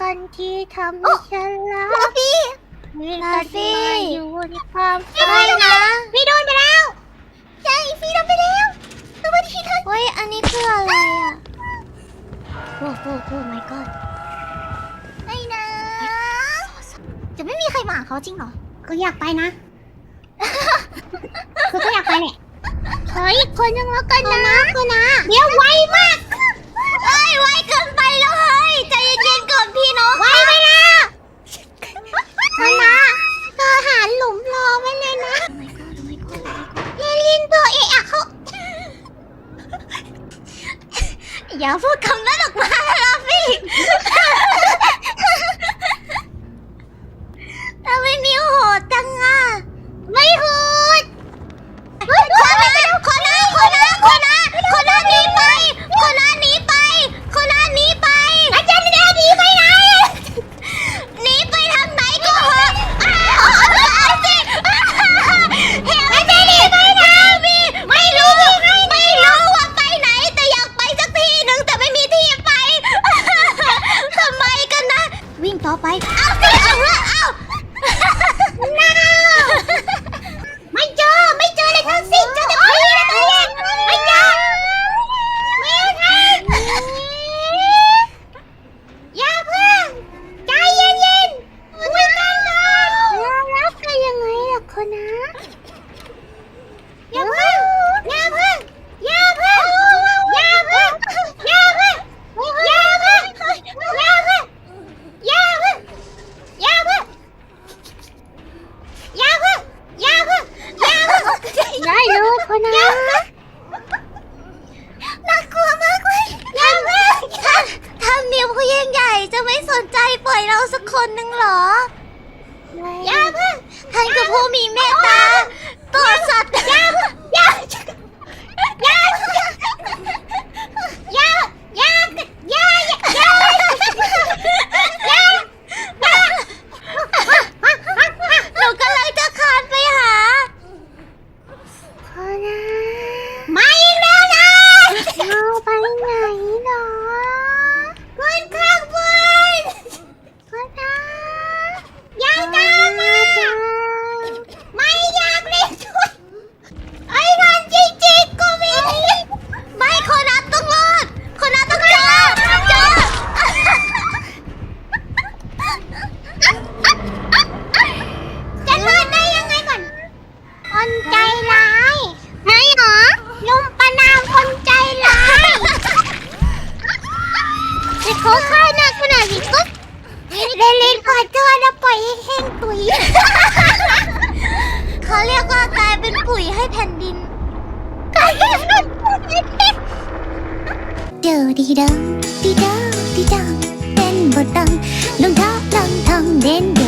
กันที่ทำให้ฉันรักลาฟี่ มีลากันฟี่มาอยู่ในความไม่นะ พี่โดนไปแล้ว ใช่ฟี่โดนไปแล้วสวัสดีค่ะเฮ้ย อันนี้คืออะไรอะ โอ้โหโอ้ my god ไม่นะ จะไม่มีใครมาหาเขาจริงเหรอ ก็อยากไปนะ คือก็อยากไปแหละเฮ้ย คนยังแล้วกันนะคนนะ เดี๋ยวไวมาก อย่าพูดคำนั้นออกมาลาฟี่ทำไมนิวโหดจังอะ ไม่โหดเฮ้ยคนนั้นคนนั้นคนนั้นคนนั้นคนนั้นหนีไปคนนั้น ปล่อยเราสักคนหนึ่งเหรออย่าเพิ่งท่านคือผู้มีเมตตาต่ ยให้แห้งตุ๋ยเขาเรียกว่ากลายเป็นปุ๋ยให้แผ่นดินกลายเจอดีดังดีดังดีดังเป็นบทดังลงทับลงทองเด่นเด